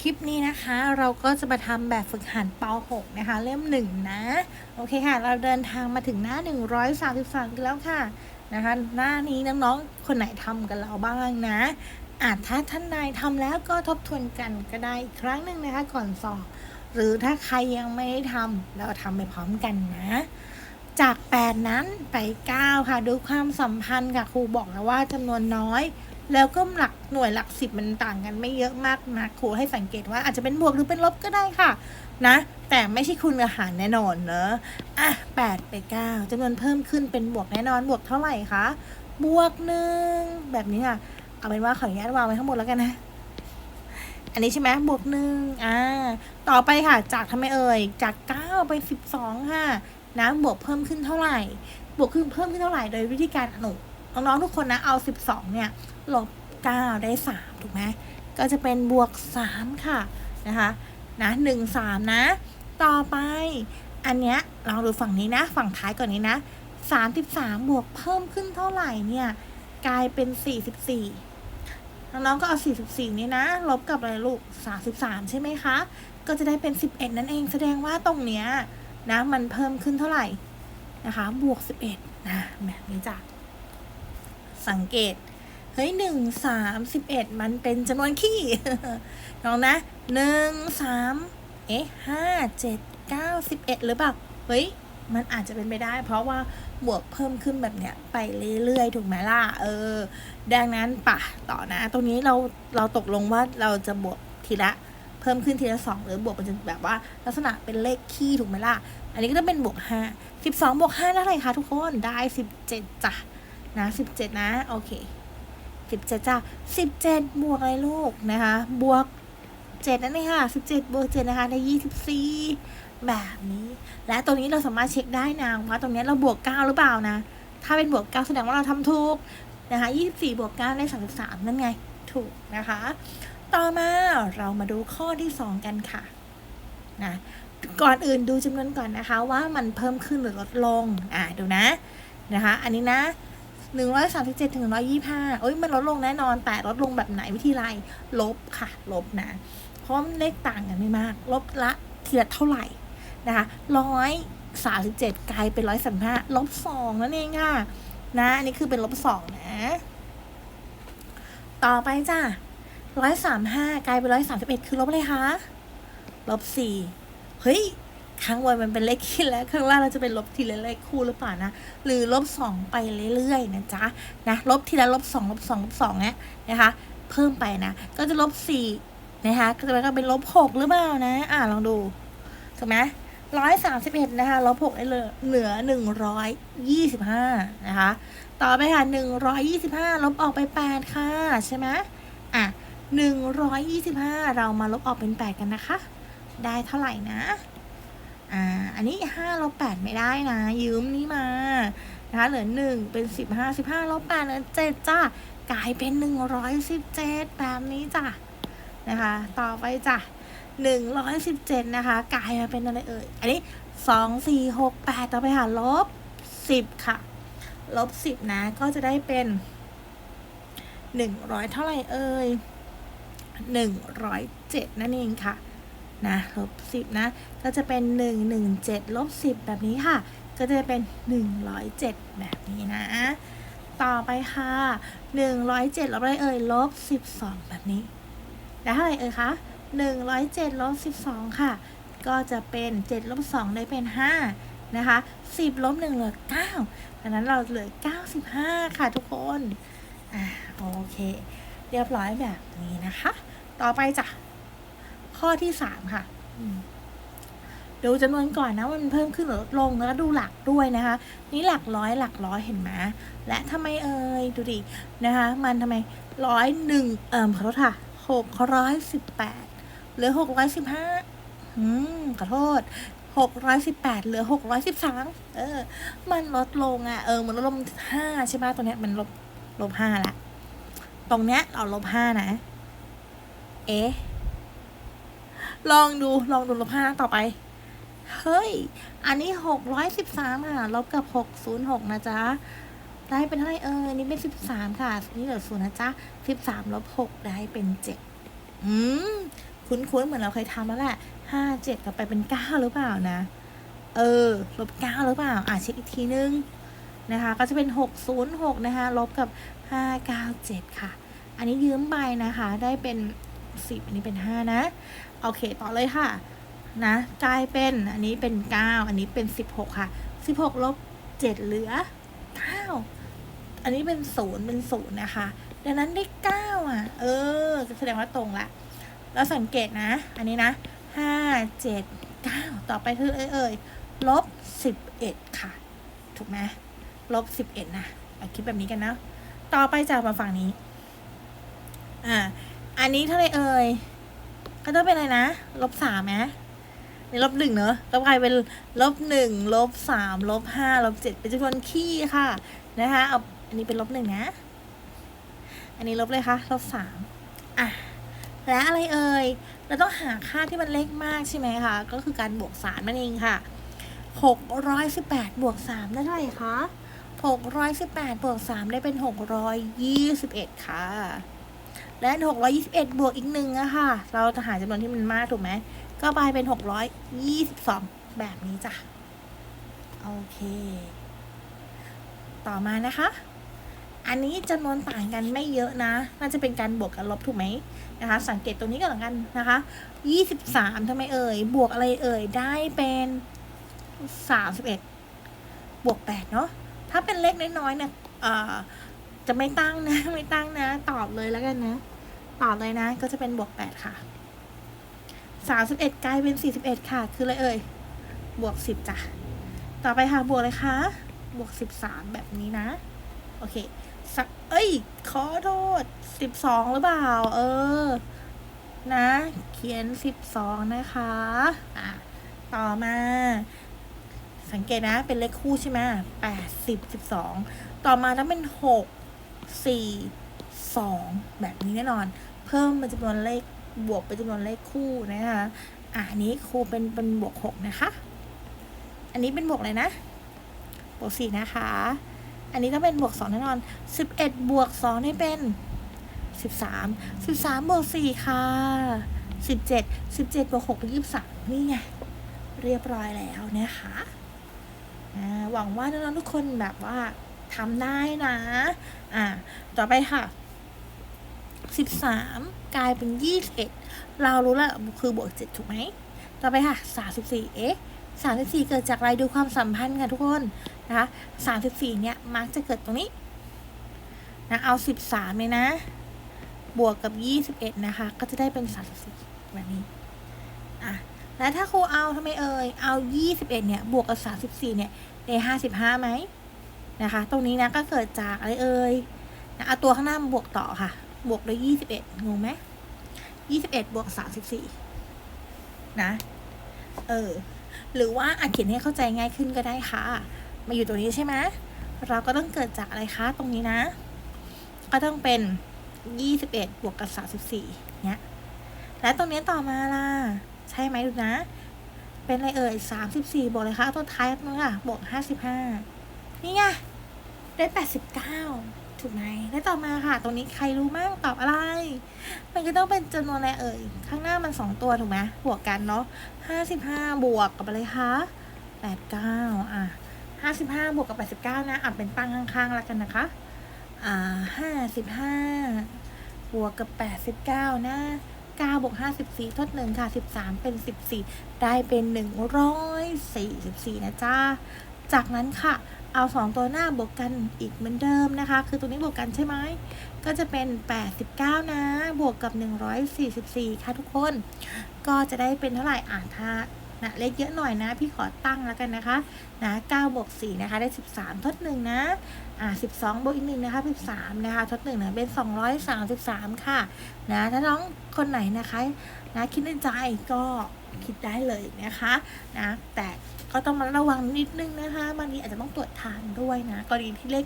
คลิปนี้นะคะเราก็จะมาทำแบบฝึกหัดป .6 นะคะ เล่มหนึ่งนะ โอเคค่ะ เราเดินทางมาถึงหน้า 133 กันแล้วค่ะนะคะ หน้านี้น้องๆ คนไหนทำกันแล้วบ้างนะอาจถ้าท่านใดทำแล้วก็ทบทวนกันก็ได้อีกครั้งหนึ่งนะคะ ก่อนสอบ หรือถ้าใครยังไม่ได้ทำเราทำไปพร้อมกันนะ จาก 8 นั้นไป 9 ค่ะ ดูความสัมพันธ์ค่ะครูบอกแล้วว่าจำนวนน้อย แล้วก็หลักหน่วยหลักสิบมันต่างกันไม่เยอะมากนะครูให้สังเกตว่าอาจจะเป็นบวกหรือเป็นลบก็ได้ค่ะ นะ แต่ไม่ใช่คุณอาหารแน่นอนเนอะอะแปดไปเก้าจำนวนเพิ่มขึ้นเป็นบวกแน่นอนบวกเท่าไหร่คะบวกหนึ่งแบบนี้ค่ะ เอาเป็นว่าขออนุญาตวางไว้ข้างบนแล้วกันนะ อันนี้ใช่ไหมบวกหนึ่งอ่าต่อไปค่ะ จากทำไมเอ่ยจากเก้าไปสิบสองค่ะนะบวกเพิ่มขึ้นเท่าไหร่ บวกขึ้นเพิ่มขึ้นเท่าไหร่โดยวิธีการอนุ น้องๆทุกคนนะ เอาสิบสองเนี่ย ลบเก้าได้สามถูกไหมก็จะเป็นบวกสามค่ะ นะคะนะหนึ่งสามนะ ต่อไป อันเนี้ยลองดูฝั่งนี้นะ ฝั่งท้ายก่อนนี้นะสามสิบสามบวกเพิ่มขึ้นเท่าไหร่เนี่ย กลายเป็นสี่สิบสี่น้องๆก็เอาสี่สิบสี่นี้นะ ลบกับอะไรลูกสามสิบสามใช่ไหมคะ ก็จะได้เป็นสิบเอ็ดนั่นเอง แสดงว่าตรงเนี้ยนะ มันเพิ่มขึ้นเท่าไหร่นะคะ บวกสิบเอ็ดนะแบบนี้จ้ะ สังเกต เฮ้ยหนึ่งสามสิบเอ็ดมันเป็นจำนวนขี้ลองนะหนึ่งสามเอ๊ะห้าเจ็ดเก้าสิบเอ็ดหรือเปล่า เฮ้ย มันอาจจะเป็นไปได้ เพราะว่าบวกเพิ่มขึ้นแบบเนี้ยไปเรื่อยๆ ถูกไหมล่ะ เออ ดังนั้นป่ะ ต่อนะ ตรงนี้เรา เราตกลงว่าเราจะบวกทีละ เพิ่มขึ้นทีละสองหรือบวกมันจะแบบว่า ลักษณะเป็นเลขคี่ถูกไหมล่ะ อันนี้ก็จะเป็นบวกห้าสิบสองบวกห้าได้อะไรคะทุกคน ได้สิบเจ็ดจ้ะ นะสิบเจ็ดนะ โอเคสิบเจ็ดจ้ะสิบเจ็ดบวกอะไรลูกนะคะ บวกเจ็ดนั่นเองค่ะสิบเจ็ดบวกเจ็ดนะคะได้ยี่สิบสี่แบบนี้ และตรงนี้เราสามารถเช็คได้นะว่าตรงนี้เราบวกเก้าหรือเปล่านะ ถ้าเป็นบวกเก้าแสดงว่าเราทำถูกนะคะยี่สิบสี่บวกเก้าได้สามสิบสามนั่นไง ถูกนะคะ ต่อมาเรามาดูข้อที่สองกันค่ะนะก่อนอื่นดูจำนวนก่อนนะคะ ว่ามันเพิ่มขึ้นหรือลดลง อ่าดูนะนะคะ อันนี้นะ หนึ่งร้อยสามสิบเจ็ดถึงร้อยี่ห้าเอ้ยมันลดลงแน่นอน แต่ลดลงแบบไหนวิธีไรลบค่ะ ลบนะ เพราะมันเลขต่างกันไม่มาก ลบละทีละเท่าไหร่นะคะร้อยสามสิบเจ็ดกลายเป็นร้อยสามห้าลบสองนั่นเองค่ะ นะอันนี้คือเป็นลบสองนะ ต่อไปจ้ะร้อยสามห้ากลายเป็นร้อยสามสิบเอ็ดคือลบอะไรคะ ลบสี่เฮ้ย ข้างบนมันเป็นเลขคี่แล้วข้างล่างเราจะเป็นลบทีละเลขคู่หรือเปล่านะ หรือลบสองไปเรื่อยๆนะจ๊ะนะลบทีละลบสองลบสองลบสองเนี่ยนะคะ เพิ่มไปนะ ก็จะลบสี่นะคะก็จะก็เป็นลบหกหรือเปล่านะ อ่าลองดูถูกไหมร้อยสามสิบเอ็ดนะคะลบหกได้เลยเหลือหนึ่งร้อยยี่สิบห้านะคะ ต่อไปค่ะหนึ่งร้อยยี่สิบห้าลบออกไปแปดค่ะใช่ไหมอะหนึ่งร้อยยี่สิบห้าเรามาลบออกเป็นแปดกันนะคะ ได้เท่าไหร่นะ อ่าอันนี้ห้าลบแปดไม่ได้นะยืมนี่มานะคะเหลือหนึ่งเป็นสิบห้าสิบห้าลบแปดเหลือเจ็ดจ้ากลายเป็นหนึ่งร้อยสิบเจ็ดแบบนี้จ้ะนะคะต่อไปจ้ะหนึ่งร้อยสิบเจ็ดนะคะกลายมาเป็นอะไรเอ่ยอันนี้สองสี่หกแปดต่อไปค่ะลบสิบค่ะ ลบสิบนะก็จะได้เป็นหนึ่งร้อยเท่าไหร่เอ่ยหนึ่งร้อยเจ็ดนั่นเองค่ะ นะลบสิบนะ ก็จะเป็นหนึ่งหนึ่งเจ็ดลบสิบแบบนี้ค่ะ ก็จะเป็นหนึ่งร้อยเจ็ดแบบนี้นะ ต่อไปค่ะหนึ่งร้อยเจ็ดลบอะไรเอ่ยลบสิบสองแบบนี้ ได้เท่าไหร่เอ่ยคะหนึ่งร้อยเจ็ดลบสิบสองค่ะ ก็จะเป็นเจ็ดลบสองได้เป็นห้านะคะสิบลบหนึ่งเหลือเก้าดังนั้นเราเหลือเก้าสิบห้าค่ะทุกคน อ่าโอเค เรียบร้อยแบบนี้นะคะ ต่อไปจ้ะ ข้อที่สามค่ะอืมดูจำนวนก่อนนะว่ามันเพิ่มขึ้นหรือลดลงแล้วดูหลักด้วยนะคะ นี่หลักร้อยหลักร้อยเห็นไหมและทำไมเอ่ยดูดินะคะ มันทำไมร้อยหนึ่งเอ่อขอโทษค่ะหกร้อยสิบแปดเหลือหกร้อยสิบห้าอืมขอโทษหกร้อยสิบแปดเหลือหกร้อยสิบสามเออ มันลดลงอะเออมันลดลงห้าใช่ไหมตัวเนี้ยมันลบลบห้าละ ตรงเนี้ยเราลบห้านะ เอ๊ะ ลองดูลองดูลบห้าต่อไป เฮ้ย อันนี้หกร้อยสิบสามค่ะ ลบกับหกศูนย์หกนะจ๊ะ ได้เป็นเท่าไหร่เออ นี่เป็นสิบสามค่ะ นี่เหลือศูนย์นะจ๊ะสิบสามลบหกได้เป็นเจ็ดอืม คุ้นๆ เหมือนเราเคยทำแล้วแหละห้าเจ็ดกลับไปเป็นเก้าหรือเปล่านะ เออ ลบเก้าหรือเปล่า อะเช็คอีกทีนึงนะคะ ก็จะเป็นหกศูนย์หกนะคะ ลบกับห้าเก้าเจ็ดค่ะ อันนี้ยืมไปนะคะ ได้เป็น สิอันนี้เป็นห้านะ โอเค ต่อเลยค่ะ นะกลายเป็นอันนี้เป็นเก้าอันนี้เป็นสิบหกค่ะสิบหกลบเจ็ดเหลือเก้าอันนี้เป็นศูนย์เป็นศูนย์นะคะ ดังนั้นได้เก้าอะ เออ แสดงว่าตรงละแล้วสังเกตนะ อันนี้นะห้าเจ็ดเก้าต่อไปคือเอ่ยเอ่ยลบสิบเอ็ดค่ะ ถูกไหมลบสิบเอ็ดนะเอาคิดแบบนี้กันนะ ต่อไปจากมาฝั่งนี้ อ่า อันนี้เท่าไรเอ่ย ก็ต้องเป็นอะไรนะ ลบสามไหมในลบหนึ่งเนอะก็กลายเป็นลบหนึ่งลบสามลบห้าลบเจ็ดเป็นจำนวนคี่ค่ะ นะคะ เอา อันนี้เป็นลบหนึ่งนะ อันนี้ลบเลยค่ะลบสามอะ และอะไรเอ่ย เราต้องหาค่าที่มันเล็กมากใช่ไหมคะ ก็คือการบวกสามนั่นเองค่ะหกร้อยสิบแปดบวกสามได้เท่าไหร่คะหกร้อยสิบแปดบวกสามได้เป็นหกร้อยยี่สิบเอ็ดค่ะ และหกร้อยี่สิบเอ็ดบวกอีกหนึ่งอะค่ะ เราจะหาจำนวนที่มันมากถูกไหม ก็ไปเป็นหกร้อยยี่สิบสองแบบนี้จ้ะ โอเค ต่อมานะคะ อันนี้จำนวนต่างกันไม่เยอะนะ น่าจะเป็นการบวกกับลบถูกไหมนะคะ สังเกตตรงนี้ก็แล้วกันนะคะยี่สิบสามทำไมเอ่ย บวกอะไรเอ่ย ได้เป็นสามสิบเอ็ดบวกแปดเนาะ ถ้าเป็นเลขน้อยๆเนี่ยเอ่อจะไม่ตั้งนะ ไม่ตั้งนะ ตอบเลยแล้วกันนะ ต่อเลยนะ ก็จะเป็นบวกแปดค่ะสามสิบเอ็ดกลายเป็นสี่สิบเอ็ดค่ะ คืออะไรเอ่ย บวกสิบจ้ะ ต่อไปค่ะ บวกเลยค่ะ บวกสิบสามแบบนี้นะ โอเค สัก เอ้ย ขอโทษสิบสองหรือเปล่า เออ นะ เขียนสิบสองนะคะ อะ ต่อมา สังเกตนะ เป็นเลขคู่ใช่ไหมแปดสิบสิบสอง ต่อมาต้องเป็นหกสี่ สองแบบนี้แน่นอน เพิ่มเป็นจำนวนเลขบวกเป็นจำนวนเลขคู่นะคะอะอันนี้ครูเป็นเป็นบวกหกนะคะ อันนี้เป็นบวกอะไรนะ บวกสี่นะคะ อันนี้ต้องเป็นบวกสองแน่นอนสิบเอ็ดบวกสองนี่เป็นสิบสามสิบสามบวกสี่ค่ะสิบเจ็ดสิบเจ็ดบวกหกเป็นยี่สิบสามนี่ไง เรียบร้อยแล้วนะคะหวังว่าน้องๆทุกคนแบบว่าทำได้นะ อ่า ต่อไปค่ะ สิบสามกลายเป็นยี่สิบเอ็ดเรารู้แล้วคือบวกเจ็ดถูกไหม ต่อไปค่ะสามสิบสี่เอ๊ะสามสิบสี่เกิดจากอะไรดูความสัมพันธ์ค่ะทุกคนนะคะสามสิบสี่เนี่ย มักจะเกิดตรงนี้นะเอาสิบสามเลยนะ บวกกับยี่สิบเอ็ดนะคะ ก็จะได้เป็นสามสิบสี่แบบนี้อะแล้วถ้าครูเอาทำไมเอ่ย เอายี่สิบเอ็ดเนี่ย บวกกับสามสิบสี่เนี่ยได้ห้าสิบห้าไหมนะคะ ตรงนี้นะก็เกิดจากอะไรเอ่ยนะเอาตัวข้างหน้ามาบวกต่อค่ะ บวกด้วยยี่สิบเอ็ดงงไหมยี่สิบเอ็ดบวกสามสิบสี่นะ เออ หรือว่าอาจเขียนให้เข้าใจง่ายขึ้นก็ได้ค่ะ มาอยู่ตรงนี้ใช่ไหมเราก็ต้องเกิดจากอะไรคะตรงนี้นะ ก็ต้องเป็นยี่สิบเอ็ดบวกกับสามสิบสี่เนี้ย และตรงนี้ต่อมาล่ะ ใช่ไหมดูนะ เป็นอะไรเอ่ยสามสิบสี่บวกเลยคะตัวท้ายนั่นค่ะบวกห้าสิบห้านี่ไงได้แปดสิบเก้า ถูกไหมและต่อมาค่ะ ตรงนี้ใครรู้มั่งตอบอะไร มันก็ต้องเป็นจำนวนอะไรเอ่ย ข้างหน้ามันสองตัวถูกไหมบวกกันเนาะห้าสิบห้าบวกกับอะไรคะแปดเก้าอะห้าสิบห้าบวกกับแปดสิบเก้านะอะเป็นตั้งข้างๆแล้วกันนะคะ อ่าห้าสิบห้าบวกกับแปดสิบเก้านะเก้าบวกห้าสิบสี่ทดหนึ่งค่ะสิบสามเป็นสิบสี่ได้เป็นหนึ่งร้อยสี่สิบสี่นะจ้าจากนั้นค่ะ เอาสองตัวหน้าบวกกันอีกเหมือนเดิมนะคะ คือตัวนี้บวกกันใช่ไหม ก็จะเป็น 89 นะ บวกกับ 144 ค่ะทุกคน ก็จะได้เป็นเท่าไหร่อ่านถ้านะเลขเยอะหน่อยนะ พี่ขอตั้งแล้วกันนะคะ นะ9บวก4นะคะ ได้ 13 ทด 1 นะ อ่า12 บวกอีก1นะคะ 13 นะคะ ทด 1 นะ เป็น 233 ค่ะ นะ ถ้าน้องคนไหนนะคะ นะ คิดในใจก็คิดได้เลยนะคะ นะ แต่ ก็ต้องมาระวังนิดนึงนะคะบางทีอาจจะต้องตรวจทานด้วยนะกรณีที่เลข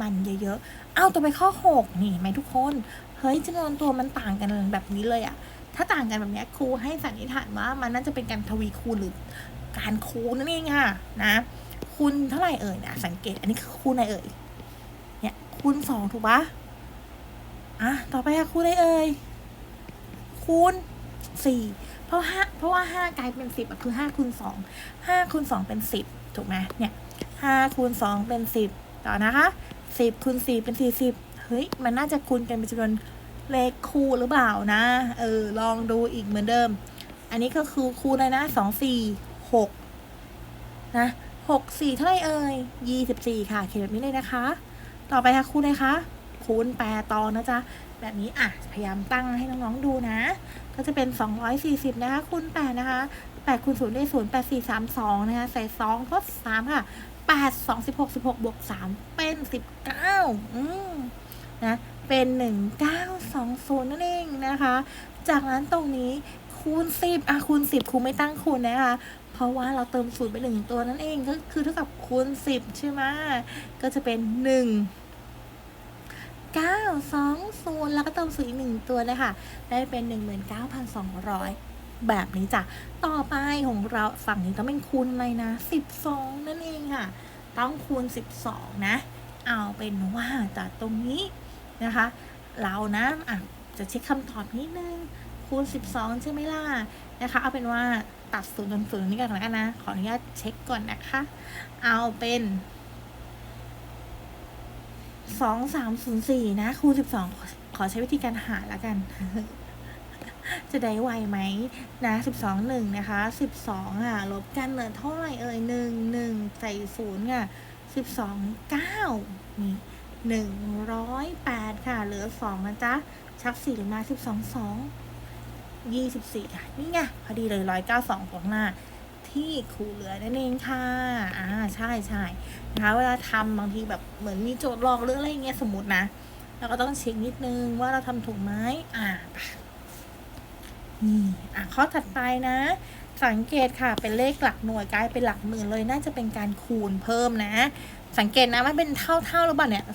มันเยอะๆอ้าวต่อไปข้อ 6 นี่ไหมทุกคนเฮ้ยจำนวนตัวมันต่างกันแบบนี้เลยอะถ้าต่างกันแบบนี้ครูให้สันนิษฐานว่ามันน่าจะเป็นการทวีคูณหรือการคูณนั่นเองค่ะนะคูณเท่าไหร่เอ่ยนะสังเกต อันนี้คือคูณอะไรเอ่ยเนี่ยคูณสองถูกปะอะต่อไปค่ะคูณอะไรเอ่ยคูคูณสี่ เพราะห้าเพราะว่าห้ากลายเป็นสิบอะคือห้าคูณสองห้าคูณสองเป็นสิบถูกไหมเนี่ยห้าคูณสองเป็นสิบต่อนะคะสิบคูณสี่เป็นสี่สิบเฮ้ยมันน่าจะคูณกันเป็นจำนวนเลขคู่หรือเปล่านะเออลองดูอีกเหมือนเดิม อันนี้ก็คือคูณเลยนะสองสี่หกนะหกสี่เท่าไรเอ่ยยี่สิบสี่ค่ะเขียนแบบนี้เลยนะคะ ต่อไปค่ะคูณเลยคะคูณแปดต่อนะจ๊ะ แบบนี้อะพยายามตั้งให้น้องๆดูนะ ก็จะเป็น 240 นะคะคูณ8นะคะ8คูณ0ได้0 8 4 3 2 นะคะ ใส่2ทด3ค่ะ 8 2 16 16บวก3เป็น 19อืมนะเป็น 1920 นั่นเองนะคะ จากนั้นตรงนี้คูณ 10อะคูณ 10ครูไม่ตั้งคูณนะคะ เพราะว่าเราเติมศูนย์ไปหนึ่งตัวนั่นเองก็คือเท่ากับคูณ 10 ใช่ไหมก็จะเป็น 1 เก้าสองศูนย์แล้วก็เติมศูนย์อีกหนึ่งตัวเลยค่ะ ได้เป็นหนึ่งหมื่นเก้าพันสองร้อยแบบนี้จ้ะ ต่อไปของเราฝั่งนี้ต้องเป็นคูณอะไรนะสิบสองนั่นเองค่ะ ต้องคูณสิบสองนะ เอาเป็นว่าจากตรงนี้นะคะ เรานะอะจะเช็คคำตอบนิดนึง คูณ 12 ใช่ไหมล่ะ นะคะ เอาเป็นว่าตัดศูนย์จนศูนย์นี่กันแล้วกันนะ ขออนุญาตเช็คก่อนนะคะ เอาเป็น สองสามศูนย์สี่นะคูณสิบสองขอใช้วิธีการหารละกัน จะได้ไวไหมนะสิบสองหนึ่งนะคะสิบสองอะลบกันเหลือเท่าไหร่เอ่ยหนึ่งหนึ่งใส่ศูนย์ค่ะสิบสองเก้านี่หนึ่งร้อยแปดค่ะ เหลือสองนะจ๊ะ ชักสี่มาสิบสองสองยี่สิบสี่ค่ะ นี่ไงพอดีเลยร้อยเก้าสองของหน้า ที่ครูเหลือนั่นเองค่ะ อ่าใช่ใช่นะคะเวลาทำบางทีแบบเหมือนมีโจทย์ลอกหรืออะไรอย่างเงี้ยสมมตินะเราก็ต้องเช็คนิดนึงว่าเราทำถูกไหมอ่าไปนี่อะข้อถัดไปนะ สังเกตค่ะเป็นเลขหลักหน่วยกลายเป็นหลักหมื่นเลยน่าจะเป็นการคูณเพิ่มนะ สังเกตนะมันเป็นเท่าเท่าหรือเปล่าเนี่ย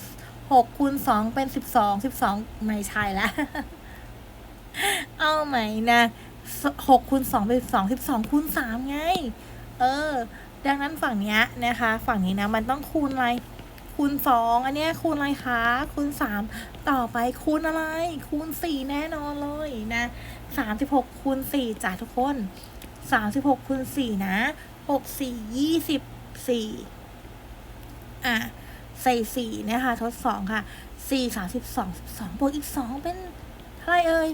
หกคูณสองเป็นสิบสองสิบสองไม่ใช่แล้วเอาไหมนะ หกคูณสองเป็นสองสิบสองคูณสามไง เออ ดังนั้นฝั่งเนี้ยนะคะ ฝั่งนี้นะมันต้องคูณอะไร คูณสองอันเนี้ยคูณอะไรคะ คูณสามต่อไปคูณอะไร คูณสี่แน่นอนเลยนะสามสิบหกคูณสี่จ้ะทุกคนสามสิบหกคูณสี่นะหกสี่ยี่สิบสี่อะใส่สี่นะคะ ทดสองค่ะสี่สามสิบสองสิบสองบวกอีกสองเป็นเท่าไหรเอ่ย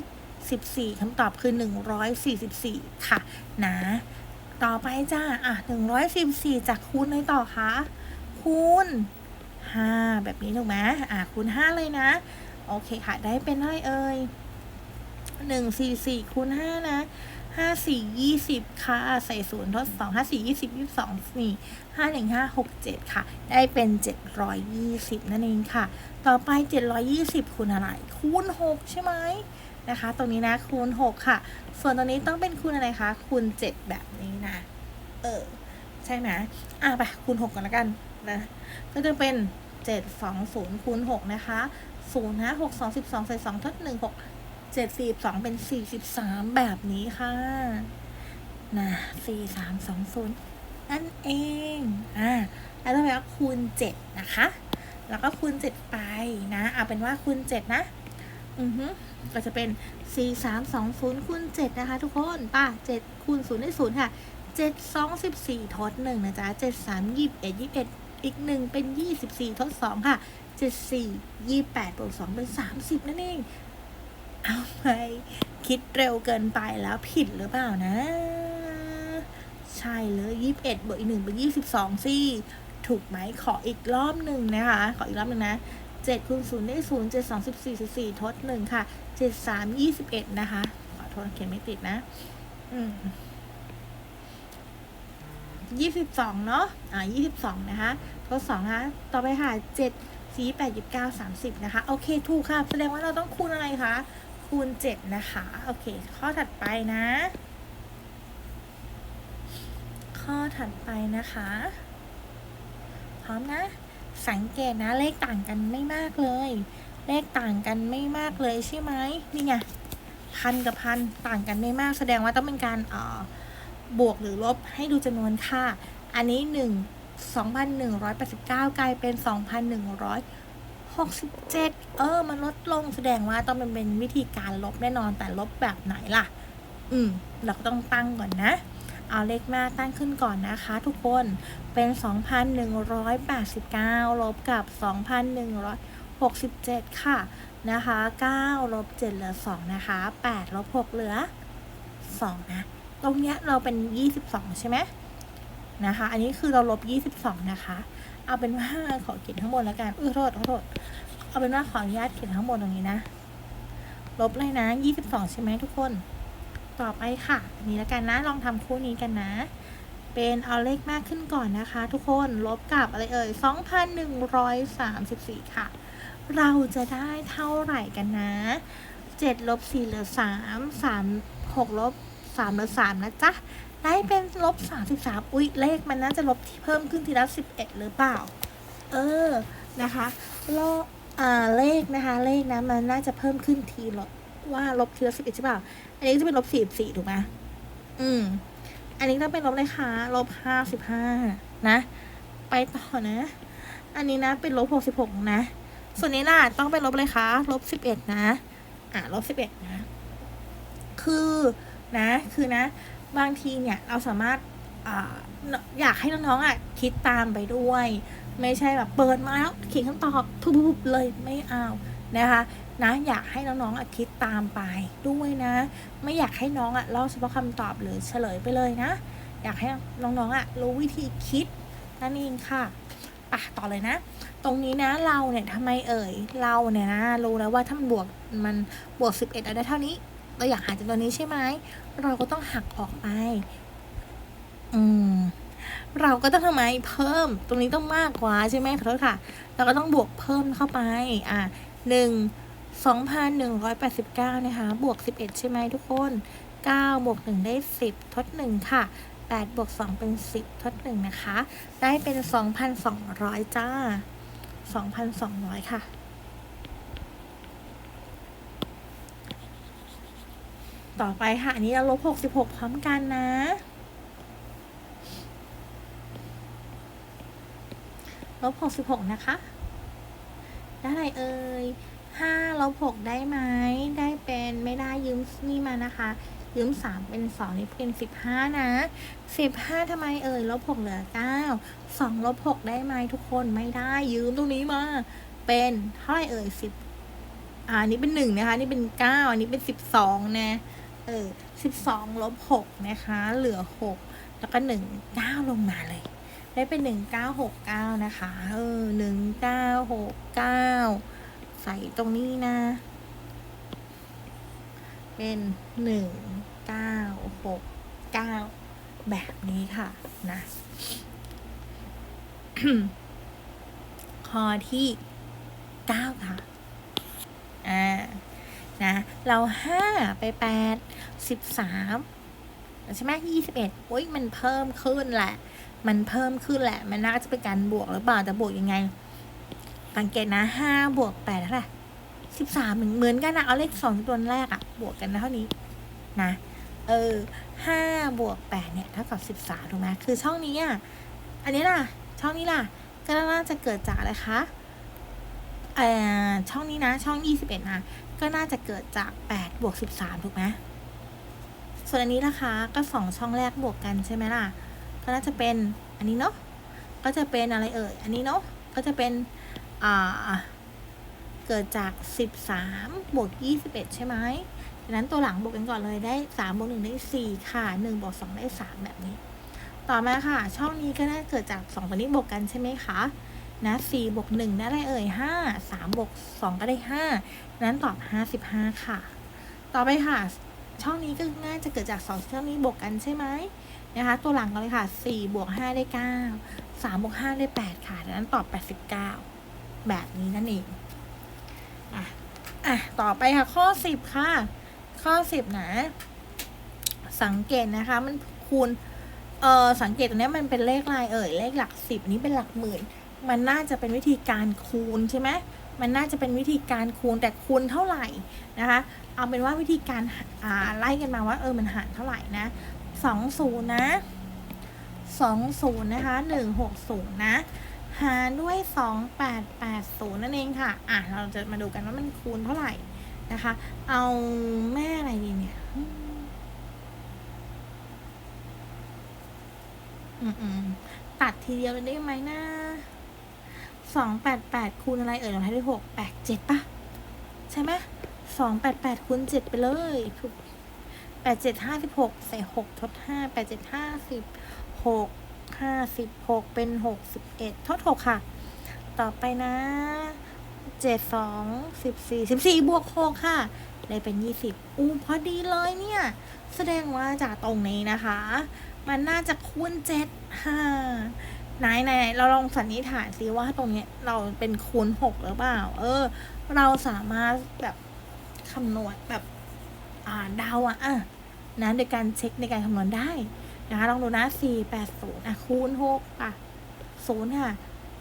สิบสี่คำตอบคือหนึ่งร้อยสี่สิบสี่ค่ะ นะ ต่อไปจ้า อะหนึ่งร้อยสิบสี่จากคูณเลยต่อคะคูณห้าแบบนี้ถูกไหมอะ คูณห้าเลยนะ โอเคค่ะ ได้เป็นเท่าไหร่เอ่ยหนึ่งสี่สี่คูณห้านะห้าสี่ยี่สิบค่ะ ใส่ศูนย์ทดสองห้าสี่ยี่สิบยี่สิบสองนี่ห้าหนึ่งห้าหกเจ็ดค่ะ ได้เป็นเจ็ดร้อยยี่สิบนั่นเองค่ะ ต่อไปเจ็ดร้อยยี่สิบคูณอะไร คูณหกใช่ไหม นะคะ ตรงนี้นะคูณหกค่ะ ส่วนตรงนี้ต้องเป็นคูณอะไรคะคูณเจ็ดแบบนี้นะ เออ ใช่ไหมอะไปคูณหกกันแล้วกันนะ ก็จะเป็นเจ็ดสองศูนย์คูณหกนะคะศูนย์นะหกสองสิบสองใส่สองทดหนึ่งหกเจ็ดสี่สองเป็นสี่สิบสามแบบนี้ค่ะนะสี่สามสองศูนย์นั่นเอง อ่าแล้วต่อไปคูณเจ็ดนะคะ แล้วก็คูณเจ็ดไปนะ เอาเป็นว่าคูณเจ็ดนะ ก็จะเป็น 4 3 2 0คูณ7นะคะ ทุกคนป่ะ7คูณ0ได้0ค่ะ 7 2 14 ทด1นะจ๊ะ 7 3 21 21 อีก 1 เป็น 24 ทด 2 ค่ะ 7 4 28บวก2เป็น 30 นั่นเอง เอาไปคิดเร็วเกินไปแล้วผิดหรือเปล่านะ ใช่เลย21บวกอีก 1 เป็น 22สิถูกไหมขออีกรอบหนึ่งนะคะ ขออีกรอบหนึ่งนะ 7คูณ0ได้0 7 2 14 14ทด1ค่ะ 7 3 21 นะคะ ขอโทษเขียนไม่ติดนะ อืม22เนาะ อ่า22นะคะ ทด2ค่ะต่อไปค่ะ7 4 8 29 30นะคะ โอเค ถูกค่ะ แสดงว่าเราต้องคูณอะไรคะ คูณ7นะคะ โอเค ข้อถัดไปนะ ข้อถัดไปนะคะ พร้อมนะ สังเกตนะเลขต่างกันไม่มากเลย เลขต่างกันไม่มากเลยใช่ไหมนี่ไงพันกับพันต่างกันไม่มากแสดงว่าต้องเป็นการเอ่อบวกหรือลบให้ดูจำนวนค่า อันนี้หนึ่งสองพันหนึ่งร้อยแปดสิบเก้ากลายเป็นสองพันหนึ่งร้อยห67 เออ มันลดลงแสดงว่าต้องเป็นเป็นวิธีการลบแน่นอนแต่ลบแบบไหนล่ะ อืม เราก็ต้องตั้งก่อนนะ เอาเลขหน้าตั้งขึ้นก่อนนะคะทุกคนเป็น 2,189 ลบกับ 2,167 ค่ะนะคะ9ลบ7เหลือ 2 นะคะ8ลบ6เหลือ 2 นะ ตรงเนี้ยเราเป็น 22 ใช่ไหมนะคะ อันนี้คือเราลบ 22 นะคะ เอาเป็นว่าขอเขียนข้างบนแล้วกันเออโทษขอโทษเอาเป็นว่าขออนุญาตเขียนข้างบนตรงนี้นะ ลบเลยนะ 22 ใช่ไหมทุกคน ต่อไปค่ะ นี้แล้วกันนะ ลองทำคู่นี้กันนะ เป็นเอาเลขมากขึ้นก่อนนะคะ ทุกคน ลบกับอะไรเอ่ย 2,134 ค่ะ เราจะได้เท่าไหร่กันนะ 7 ลบ 4 เหลือ 3 3 6 ลบ 3 เหลือ 3 นะจ๊ะ ได้เป็นลบ 33 อุ๊ย เลขมันน่าจะลบที่เพิ่มขึ้นทีละ 11 หรือเปล่า เออ นะคะโลอ่าเลขนะคะ เลขนะ มันน่าจะเพิ่มขึ้นทีละ ว่าลบทีละ11ใช่เปล่าอันนี้จะเป็นลบ44ถูกไหมอืม อันนี้ต้องเป็นลบเลยค่ะลบ55นะ ไปต่อนะ อันนี้นะเป็นลบ66นะ ส่วนนี้ล่ะต้องเป็นลบเลยค่ะลบ11นะ อ่าลบ11นะ คือนะ คือนะ บางทีเนี่ยเราสามารถอ่าอยากให้น้องๆอะคิดตามไปด้วย ไม่ใช่แบบเปิดมาแล้วเขียนคำตอบทุบๆเลยไม่เอานะคะ นะอยากให้น้องๆอคิดตามไปด้วยนะ ไม่อยากให้น้องอะลอกเฉพาะคำตอบหรือเฉลยไปเลยนะ อยากให้น้องๆอะรู้วิธีคิดนั่นเองค่ะปะต่อเลยนะ ตรงนี้นะเราเนี่ยทำไมเอ่ยเราเนี่ยนะรู้แล้วว่าถ้ามันบวกมันบวกสิบเอ็ดได้เท่านี้ เราอยากหาจากตัวนี้ใช่ไหมเราก็ต้องหักออกไป อืมเราก็ต้องทำไมเพิ่ม ตรงนี้ต้องมากกว่าใช่ไหมขอโทษค่ะ เราก็ต้องบวกเพิ่มเข้าไป อะหนึ่ง สองพันหนึ่งร้อยแปดสิบเก้านะคะ บวกสิบเอ็ดใช่ไหมทุกคนเก้าบวกหนึ่งได้สิบทดหนึ่งค่ะแปดบวกสองเป็นสิบทดหนึ่งนะคะ ได้เป็นสองพันสองร้อยจ้าสองพันสองร้อยค่ะต่อไปค่ะ อันนี้เราลบหกสิบหกพร้อมกันนะ ลบหกสิบหกนะคะ ได้เอ่ย 5ลบ6ได้ไหมได้เป็นไม่ได้ยืมนี่มานะคะ ยืม 3 เป็น 2 นี่เป็น 15 นะ 15 ทำไมเอ่ยลบ6เหลือ 9 2ลบ6ได้ไหมทุกคนไม่ได้ยืมตรงนี้มา เป็นเท่าไรเอ่ย10อ่านี้เป็น1นะคะ นี่เป็น 9 อันนี้เป็น 12 นะ เออ12ลบ6นะคะ เหลือ 6 แล้วก็ 1 9 ลงมาเลยได้เป็น 1969 นะคะ เออ 1969 ใส่ตรงนี้นะ เป็นหนึ่งเก้าหกเก้าแบบนี้ค่ะ นะ ข้อที่เก้าค่ะ อ่า นะ เราห้าไปแปดสิบสามใช่ไหมยี่สิบเอ็ดโอ้ยมันเพิ่มขึ้นแหละ มันเพิ่มขึ้นแหละ มันน่าจะเป็นการบวกหรือเปล่า แต่บวกยังไง สังเกตนะห้าบวกแปดเท่าไหร่สิบสามเหมือนกันนะเอาเลขสองตัวแรกอะบวกกันเท่านี้นะเออห้าบวกแปดเนี่ยเท่ากับสิบสามถูกไหมคือช่องนี้อะอันนี้ล่ะ ช่องนี้ล่ะ ก็น่าจะเกิดจากอะไรคะเอ่อช่องนี้นะ ช่องยี่สิบเอ็ดนะก็น่าจะเกิดจากแปดบวกสิบสามถูกไหมส่วนอันนี้นะคะ ก็สองช่องแรกบวกกันใช่ไหมล่ะ ก็น่าจะเป็นอันนี้เนาะก็จะเป็นอะไรเอ่ยอันนี้เนาะก็จะเป็น อ่า เกิดจากสิบสามบวกยี่สิบเอ็ดใช่ไหมดังนั้นตัวหลังบวกกันก่อนเลยได้สามบวกหนึ่งได้สี่ค่ะหนึ่งบวกสองได้สามแบบนี้ ต่อมาค่ะ ช่องนี้ก็ได้เกิดจากสองตัวนี้บวกกันใช่ไหมคะ นะสี่บวกหนึ่งได้อะไรเอ่ยห้าสามบวกสองก็ได้ห้านั้นตอบห้าสิบห้าค่ะ ต่อไปค่ะ ช่องนี้ก็น่าจะเกิดจากสองช่องนี้บวกกันใช่ไหมนะคะ ตัวหลังกันเลยค่ะสี่บวกห้าได้เก้าสามบวกห้าได้แปดค่ะดังนั้นตอบแปดสิบเก้า แบบนี้นั่นเองอะอะต่อไปค่ะข้อสิบค่ะ ข้อสิบนะ สังเกตนะคะ มันคูณเออสังเกตตรงนี้มันเป็นเลขลายเอ่ยเลขหลักสิบนี้เป็นหลักหมื่น มันน่าจะเป็นวิธีการคูณใช่ไหมมันน่าจะเป็นวิธีการคูณแต่คูณเท่าไหร่นะคะ เอาเป็นว่าวิธีการอ่าไล่กันมาว่าเออมันหารเท่าไหร่นะสองศูนย์นะสองศูนย์นะคะหนึ่งหกศูนย์นะ หารด้วย 2880 นั่นเองค่ะ อะ เราจะมาดูกันว่ามันคูณเท่าไหร่นะคะ เอาแม่อะไรดีเนี่ย อืมตัดทีเดียวเลยได้ไหมนะสองแปดแปดคูณอะไรเอ่ยเราให้ได้หกแปดเจ็ดปะใช่ไหมสองแปดแปดคูณเจ็ดไปเลยถูกแปดเจ็ดห้าสิบหกใส่หกทดห้าแปดเจ็ดห้าสิบหก ห้าสิบหกเป็นหกสิบเอ็ดทดหกค่ะ ต่อไปนะเจ็ดสองสิบสี่สิบสี่บวกหกค่ะ ได้เป็นยี่สิบอู้พอดีเลยเนี่ย แสดงว่าจากตรงนี้นะคะ มันน่าจะคูณเจ็ดฮ่าไหนไหนเราลองสันนิษฐานซิว่าตรงเนี้ยเราเป็นคูณหกหรือเปล่า เออ เราสามารถแบบคำนวณแบบ อ่าเดาอะอะนะโดยการเช็คในการคำนวณได้ นะคะลองดูนะสี่แปดศูนย์อะคูณหกอะศูนย์ค่ะ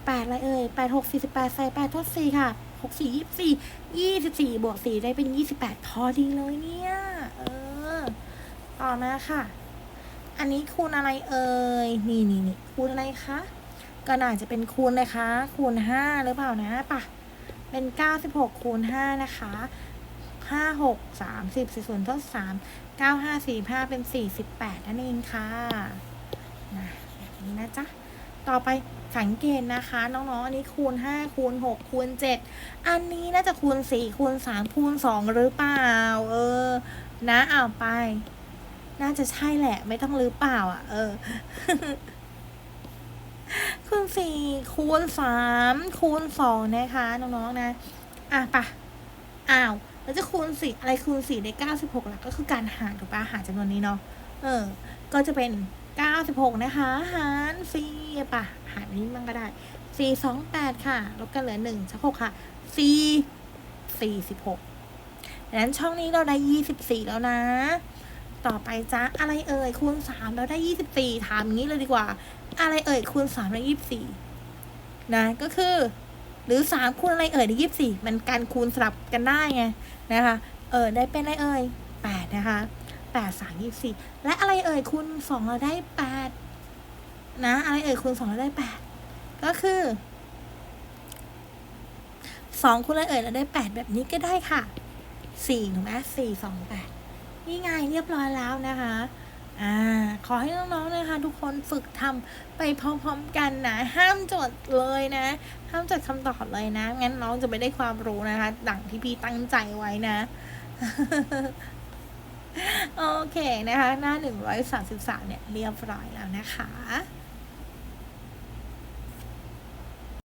แปดอะไรเอ่ยแปดหกสี่สิบแปดใส่แปดทดสี่ค่ะหกสี่ยี่สี่ยี่สิบสี่บวกสี่ได้เป็นยี่สิบแปดพอดีเลยเนี่ยเออต่อมาค่ะ อันนี้คูณอะไรเอ่ยนี่นี่นี่คูณอะไรคะก็น่าจะเป็นคูณเลยคะ คูณห้าหรือเปล่านะปะเป็นเก้าสิบหกคูณห้านะคะ ห้าหกสามสิบสี่ส่วนทดสามเก้าห้าสี่ห้าเป็นสี่สิบแปดนั่นเองค่ะนะแบบนี้นะจ๊ะ ต่อไปสังเกตนะคะ น้องๆ อันนี้คูณห้าคูณหกคูณเจ็ดอันนี้น่าจะคูณสี่คูณสามคูณสองหรือเปล่า เออ นะเอาไป น่าจะใช่แหละ ไม่ต้องหรือเปล่า อะ เออคูณสี่คูณสามคูณสองนะคะ น้องๆนะ อะปะอ้าว แล้วจะคูณสี่อะไรคูณสี่ได้เก้าสิบหกหลักก็คือการหารถูกปะหารจำนวนนี้เนาะเออ ก็จะเป็นเก้าสิบหกนะคะ หารสี่ปะหารนี้มันก็ได้สี่สองแปดค่ะลบกันเหลือหนึ่งสักหกค่ะสี่สี่สิบหกดังนั้นช่องนี้เราได้ยี่สิบสี่แล้วนะ ต่อไปจ้าอะไรเอ่ยคูณสามเราได้ยี่สิบสี่ถามอย่างนี้เลยดีกว่า อะไรเอ่ยคูณสามได้ยี่สิบสี่นะก็คือ หรือสามคูณอะไรเอ่ยได้ยี่สิบสี่มันการคูณสลับกันได้ไงนะคะ เออได้เป็นอะไรเอ่ยแปดนะคะแปดสามยี่สิบสี่และอะไรเอ่ยคูณสองเราได้แปดนะ อะไรเอ่ยคูณสองเราได้แปดก็คือสองคูณอะไรเอ่ยเราได้แปดแบบนี้ก็ได้ค่ะสี่ถูกไหมสี่สองแปดนี่ไงเรียบร้อยแล้วนะคะ อ่าขอให้น้องๆนะคะ ทุกคนฝึกทำไปพร้อมๆกันนะ ห้ามจดเลยนะ ห้ามจดคำตอบเลยนะ งั้นน้องจะไม่ได้ความรู้นะคะ ดังที่พี่ตั้งใจไว้นะ โอเคนะคะ หน้าหนึ่งร้อยสามสิบสามเนี่ยเรียบร้อยแล้วนะคะ